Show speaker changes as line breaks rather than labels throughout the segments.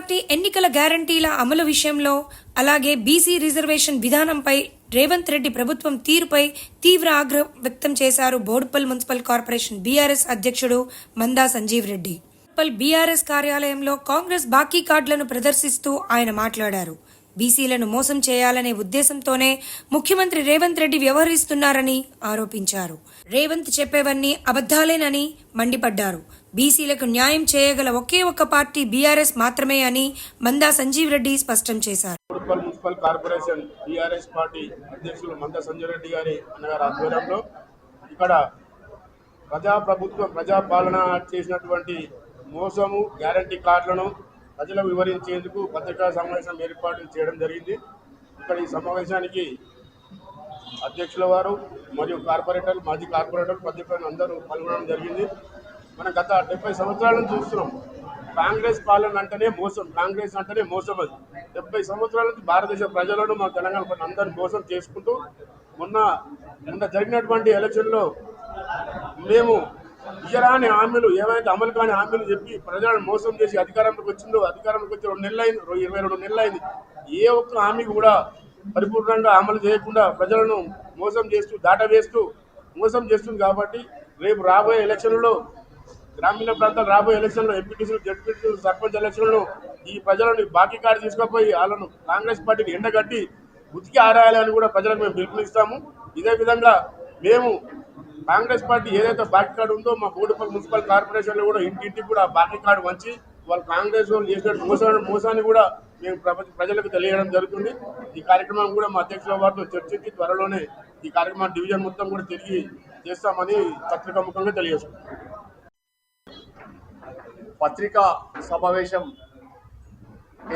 Party ఎన్నికల గ్యారంటీల అమలు విషయంలో అలాగే బీసీ రిజర్వేషన్ విధానంపై రేవంత్ రెడ్డి ప్రభుత్వం తీరుపై తీవ్ర ఆగ్రహం వ్యక్తం చేశారు బోడుపల్ మున్సిపల్ కార్పొరేషన్ బీఆర్ఎస్ అధ్యక్షుడు మందా సంజీవ్ రెడ్డి. బీఆర్ఎస్ కార్యాలయంలో కాంగ్రెస్ బాకీ కార్డులను ప్రదర్శిస్తూ ఆయన మాట్లాడారు. బీసీలను మోసం చేయాలనే ఉద్దేశంతోనే ముఖ్యమంత్రి రేవంత్ రెడ్డి వ్యవహరిస్తున్నారని ఆరోపించారు. రేవంత్ చెప్పేవన్నీ అబద్దాలేనని మండిపడ్డారు. బీసీలకు న్యాయం చేయగల ఒకే ఒక్క పార్టీ బీఆర్ఎస్ మాత్రమే అని మందా సంజీవ్ రెడ్డి స్పష్టం చేశారు.
Municipal municipal corporation BRS party అధ్యక్షులు మందా సంజీవ్ రెడ్డి గారి అన్నగారి ఆధ్వర్యంలో ఇక్కడ ప్రజాప్రభుత్వం ప్రజాపాలన చేసినటువంటి మోసము గ్యారంటీ కార్డులను ప్రజలకు వివరించేందుకు పత్రికా సమావేశం ఏర్పాటు చేయడం జరిగింది. ఇక్కడ ఈ సమావేశానికి అధ్యక్షుల వారు మరియు కార్పొరేటర్లు మాజీ కార్పొరేటర్లు పత్రికలు అందరూ పాల్గొనడం జరిగింది. మనం గత డెబ్బై సంవత్సరాలను చూస్తున్నాం. కాంగ్రెస్ పాలన అంటేనే మోసం కాంగ్రెస్ అంటేనే మోసం అది. డెబ్బై సంవత్సరాల నుంచి భారతదేశ ప్రజలను మా తెలంగాణ ప్రజలు అందరూ మోసం చేసుకుంటూ మొన్న మొన్న జరిగినటువంటి ఎలక్షన్లో మేము ఇయ్యరాని హామీలు ఏవైతే అమలు కాని హామీలు చెప్పి ప్రజలను మోసం చేసి అధికారంలోకి వచ్చిందో అధికారంలోకి వచ్చి రెండు నెలలు అయింది ఇరవై రెండు నెలలు అయింది ఏ ఒక్క హామీ కూడా పరిపూర్ణంగా అమలు చేయకుండా ప్రజలను మోసం చేస్తూ దాట వేస్తూ మోసం చేస్తుంది కాబట్టి రేపు రాబోయే ఎలక్షన్లలో గ్రామీణ ప్రాంతాలు రాబోయే ఎలక్షన్లో ఎంపీటీసీలు జడ్పీటీసీలు సర్పంచ్ ఎలక్షన్లో ఈ ప్రజలను బాకీ కార్డు తీసుకుపోయి వాళ్ళను కాంగ్రెస్ పార్టీకి ఎండగట్టి ఉతికి ఆరాయాలని కూడా ప్రజలకు మేము పిలుపునిస్తాము. ఇదే విధంగా మేము కాంగ్రెస్ పార్టీ ఏదైతే బాకీ కార్డు ఉందో మా బోడుపల్లి మున్సిపల్ కార్పొరేషన్లో కూడా ఇంటింటికి కూడా ఆ బాకీ కార్డు వంచి వాళ్ళు కాంగ్రెస్ వాళ్ళు చేసిన మోసాన్ని మోసాన్ని కూడా మేము ప్రపంచ ప్రజలకు తెలియడం జరుగుతుంది. ఈ కార్యక్రమం కూడా మా అధ్యక్షుల వారితో చర్చించి త్వరలోనే ఈ కార్యక్రమం డివిజన్ మొత్తం కూడా తిరిగి చేస్తామని పత్రికా ముఖంగా తెలియజేస్తున్నాం.
పత్రికా సమావేశం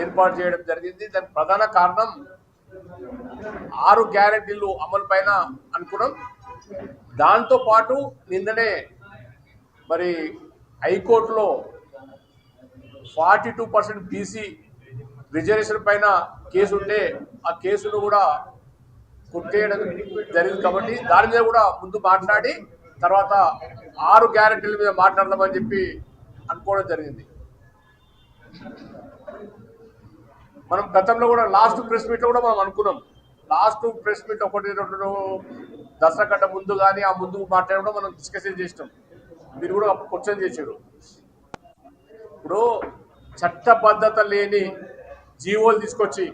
ఏర్పాటు చేయడం జరిగింది. దానికి ప్రధాన కారణం ఆరు గ్యారెంటీలు అమలు పైన అనుకున్నాం. దాంతో పాటు నిన్ననే మరి హైకోర్టులో forty two percent BC reservation పైన కేసు ఉంటే ఆ కేసును కూడా కొట్టేయడం జరిగింది కాబట్టి దాని మీద కూడా ముందు మాట్లాడి తర్వాత ఆరు గ్యారెంటీల మీద మాట్లాడదామని చెప్పి అనుకోవడం జరిగింది. మనం గతంలో కూడా లాస్ట్ ప్రెస్ మీట్లో కూడా మనం అనుకున్నాం. లాస్ట్ ప్రెస్ మీట్ ఒకటి రెండు దసరా కంటే ముందు కానీ ఆ ముందు మాట్లాడడం మనం డిస్కషన్ చేసినాం. మీరు కూడా క్వశ్చన్ చేశారు ఇప్పుడు చట్టబద్ధత లేని జీవోలు తీసుకొచ్చి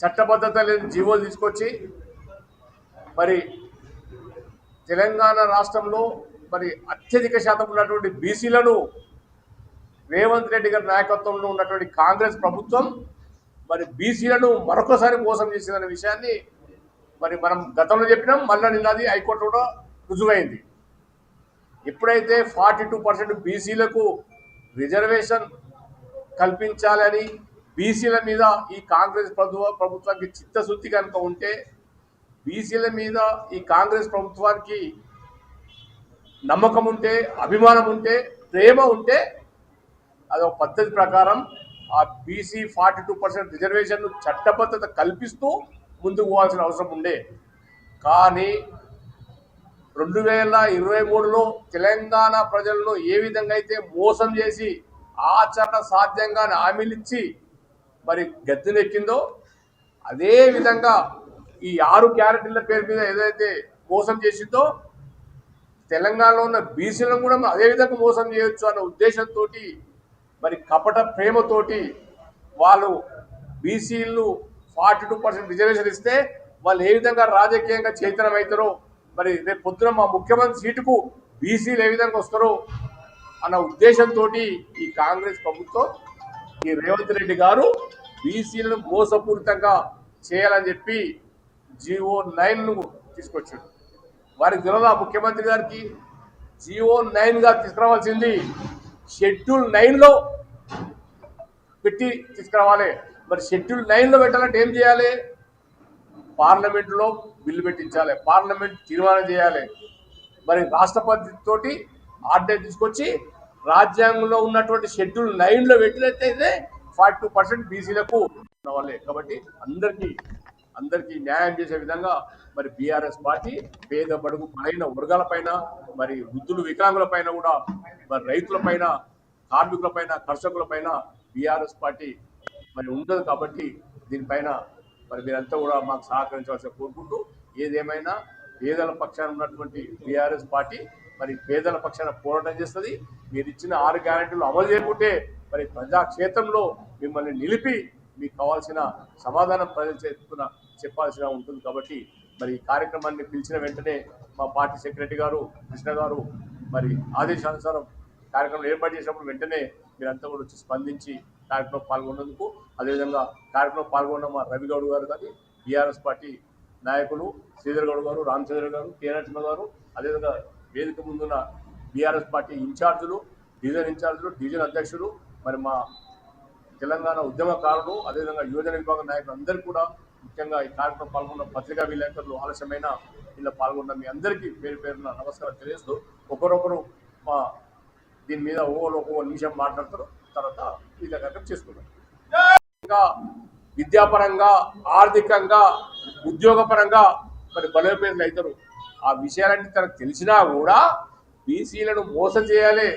చట్టబద్ధత లేని జీవోలు తీసుకొచ్చి మరి తెలంగాణ రాష్ట్రంలో మరి అత్యధిక శాతం ఉన్నటువంటి బీసీలను రేవంత్ రెడ్డి గారి నాయకత్వంలో ఉన్నటువంటి కాంగ్రెస్ ప్రభుత్వం మరి బీసీలను మరొకసారి మోసం చేసిందనే విషయాన్ని మరి మనం గతంలో చెప్పినాం మళ్ళీ నిన్నది హైకోర్టు కూడా రుజువైంది. ఎప్పుడైతే ఫార్టీ టూ పర్సెంట్ బీసీలకు రిజర్వేషన్ కల్పించాలని బీసీల మీద ఈ కాంగ్రెస్ ప్రభుత్వ ప్రభుత్వానికి చిత్తశుద్ధి కనుక ఉంటే బీసీల మీద ఈ కాంగ్రెస్ ప్రభుత్వానికి నమ్మకం ఉంటే అభిమానం ఉంటే ప్రేమ ఉంటే అదొక పద్ధతి ప్రకారం ఆ BC forty two percent reservation చట్టబద్ధత కల్పిస్తూ ముందుకు పోవాల్సిన అవసరం ఉండే. కానీ రెండు వేల ఇరవై మూడులో తెలంగాణ ప్రజలను ఏ విధంగా అయితే మోసం చేసి ఆచరణ సాధ్యంగా హామీలిచ్చి మరి గద్దెనెక్కిందో అదే విధంగా ఈ ఆరు క్యారెక్టర్ల పేరు మీద ఏదైతే మోసం చేసిందో తెలంగాణలో ఉన్న బీసీలను కూడా అదే విధంగా మోసం చేయొచ్చు అన్న ఉద్దేశంతో మరి కపట ప్రేమతోటి వాళ్ళు బీసీలు ఫార్టీ టూ పర్సెంట్ రిజర్వేషన్ ఇస్తే వాళ్ళు ఏ విధంగా రాజకీయంగా చైతన్యం అవుతారో మరి రేపు పొద్దున మా ముఖ్యమంత్రి సీటుకు బీసీలు ఏ విధంగా వస్తారో అన్న ఉద్దేశంతో ఈ కాంగ్రెస్ ప్రభుత్వం ఈ రేవంత్ రెడ్డి గారు బీసీలను మోసపూరితంగా చేయాలని చెప్పి జిఓ నైన్ను తీసుకొచ్చాడు. వారికి తెలియదా ముఖ్యమంత్రి గారికి? జిఓ నైన్గా తీసుకురావాల్సింది షెడ్యూల్ నైన్లో పెట్టి తీసుకురావాలి. మరి షెడ్యూల్ నైన్లో పెట్టాలంటే ఏం చేయాలి? పార్లమెంట్లో బిల్లు పెట్టించాలి. పార్లమెంట్ తీర్మానం చేయాలి. మరి రాష్ట్రపతి తోటి ఆర్డర్ తీసుకొచ్చి రాజ్యాంగంలో ఉన్నటువంటి షెడ్యూల్ నైన్లో పెట్టినట్టయితే ఫార్టీ టూ పర్సెంట్ బీసీలకు వాళ్ళే కాబట్టి అందరికీ అందరికీ న్యాయం చేసే విధంగా మరి బీఆర్ఎస్ పార్టీ పేద బడుగు పైన వర్గాల పైన మరి వృద్ధులు వికలాంగుల పైన కూడా మరి రైతుల పైన కార్మికులపైన కర్షకులపైన బీఆర్ఎస్ పార్టీ మరి ఉండదు కాబట్టి దీనిపైన మరి మీరంతా కూడా మాకు సహకరించవలసి కోరుకుంటూ ఏదేమైనా పేదల పక్షాన ఉన్నటువంటి టీఆర్ఎస్ పార్టీ మరి పేదల పక్షాన పోరాటం చేస్తుంది. మీరు ఇచ్చిన ఆరు గ్యారెంటీలు అమలు చేయకుంటే మరి ప్రజాక్షేత్రంలో మిమ్మల్ని నిలిపి మీకు కావాల్సిన సమాధానం ప్రజలు చేసుకున్న చెప్పాల్సిన ఉంటుంది కాబట్టి మరి ఈ కార్యక్రమాన్ని పిలిచిన వెంటనే మా పార్టీ సెక్రటరీ గారు కృష్ణ గారు మరి ఆదేశానుసారం కార్యక్రమం ఏర్పాటు చేసినప్పుడు వెంటనే మీరంతా కూడా వచ్చి స్పందించి కార్యక్రమం పాల్గొన్నందుకు అదేవిధంగా కార్యక్రమం పాల్గొన్న మా రవి గౌడ్ గారు కానీ బీఆర్ఎస్ పార్టీ నాయకులు శ్రీధర్ గౌడ్ గారు రామచంద్ర గారు కె నరసింహ గారు అదేవిధంగా వేదిక ముందున్న బీఆర్ఎస్ పార్టీ ఇన్ఛార్జులు డివిజన్ ఇన్ఛార్జులు డివిజన్ అధ్యక్షులు మరి మా తెలంగాణ ఉద్యమకారులు అదేవిధంగా యువజన విభాగం నాయకులు అందరూ కూడా ముఖ్యంగా ఈ కార్యక్రమం పాల్గొన్న పత్రికా విలేకరులు ఆలస్యమైన ఇలా పాల్గొన్న మీ అందరికీ పేరు పేరున నమస్కారం తెలియజేస్తూ ఒకరొకరు మా దీని మీద ఓ ఒక నిమిషం మాట్లాడతారు తర్వాత ఈ కార్యక్రమం చేసుకుంటాం ఇంకా విద్యాపరంగా ఆర్థికంగా ఉద్యోగపరంగా మరి బలోపేతలు అవుతారు. ఆ విషయాలన్నీ తనకు తెలిసినా కూడా బీసీలను మోసం చేయాలి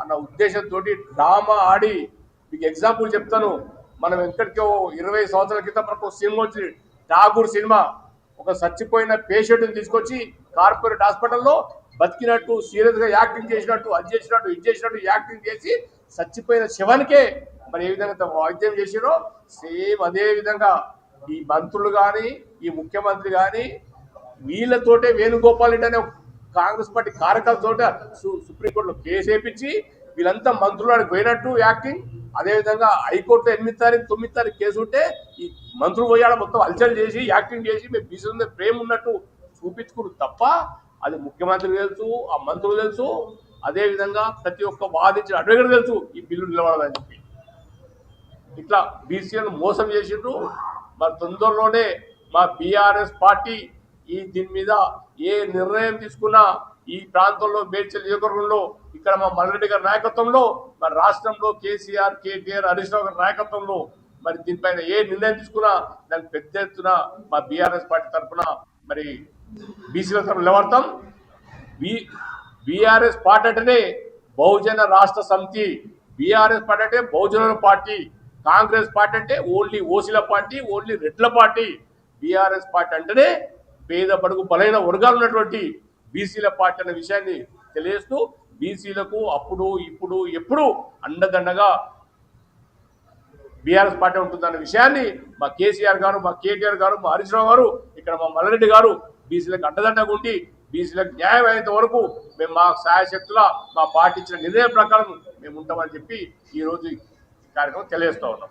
అన్న ఉద్దేశంతో డ్రామా ఆడి మీకు ఎగ్జాంపుల్ చెప్తాను. మనం ఎక్కడికో ఇరవై సంవత్సరాల క్రితం మనకు ఒక సినిమా వచ్చింది. ఠాగూర్ సినిమా. ఒక చచ్చిపోయిన పేషెంట్ని తీసుకొచ్చి కార్పొరేట్ హాస్పిటల్లో బతికినట్టు సీరియస్గా యాక్టింగ్ చేసినట్టు అది చేసినట్టు ఇది చేసినట్టు యాక్టింగ్ చేసి చచ్చిపోయిన శవానికే మరి ఏ విధంగా వాయిద్యం చేసిరో సేమ్ అదే విధంగా ఈ మంత్రులు కానీ ఈ ముఖ్యమంత్రి కానీ వీళ్ళతోటే వేణుగోపాల్ రెడ్డి అనే కాంగ్రెస్ పార్టీ కార్యకర్తలతో సు- సుప్రీంకోర్టులో కేసు వేయించి వీళ్ళంతా మంత్రులు పోయినట్టు యాక్టింగ్. అదేవిధంగా హైకోర్టులో ఎనిమిది తారీఖు తొమ్మిది తారీఖు కేసు ఉంటే ఈ మంత్రులు పోయాడ మొత్తం అల్చల్ చేసి యాక్టింగ్ చేసి మేము బీసీ ప్రేమ ఉన్నట్టు చూపించుకున్నారు తప్ప అది ముఖ్యమంత్రి తెలుసు ఆ మంత్రులు తెలుసు అదేవిధంగా ప్రతి ఒక్క బాధించిన అడ్వకేట్ తెలుసు ఈ బిల్లు నిలబడదని చెప్పి. ఇట్లా బీసీలను మోసం చేసిండ్రు. మరి తొందరలోనే మా బీఆర్ఎస్ పార్టీ ఈ దీని మీద ఏ నిర్ణయం తీసుకున్నా ఈ ప్రాంతంలో మేడ్చల్ నియోజకవర్గంలో ఇక్కడ మా మల్రెడ్డి గారి నాయకత్వంలో మరి రాష్ట్రంలో కేసీఆర్ కేటీఆర్ హరీష్ రావు గారి నాయకత్వంలో మరి దీనిపైన ఏ నిర్ణయం తీసుకున్నా దానికి పెద్ద ఎత్తున మా బీఆర్ఎస్ పార్టీ తరఫున మరి బీసీల తరఫున నిలబడతాం. బి బీఆర్ఎస్ పార్టీ అంటేనే బహుజన రాష్ట్ర సమితి. బీఆర్ఎస్ పార్టీ అంటే బహుజనుల పార్టీ. కాంగ్రెస్ పార్టీ అంటే ఓన్లీ ఓసీల పార్టీ ఓన్లీ రెడ్ల పార్టీ. బీఆర్ఎస్ పార్టీ అంటేనే పేద పడుగు బలైన వర్గాలు ఉన్నటువంటి బీసీల పార్టీ అనే విషయాన్ని తెలియజేస్తూ బీసీలకు అప్పుడు ఇప్పుడు ఎప్పుడు అండదండగా బీఆర్ఎస్ పార్టీ ఉంటుందన్న విషయాన్ని మా కేసీఆర్ గారు మా కేటీఆర్ గారు మా హరీష్ గారు ఇక్కడ మా మల్లారెడ్డి గారు బీసీలకు అండదండగా ఉండి బీసీలకు న్యాయం అయ్యేంత వరకు మేము మా సాయశక్తుల మా పాటించిన నిర్ణయం ప్రకారం మేము ఉంటామని చెప్పి ఈ రోజు ఈ కార్యక్రమం తెలియజేస్తూ ఉన్నాం.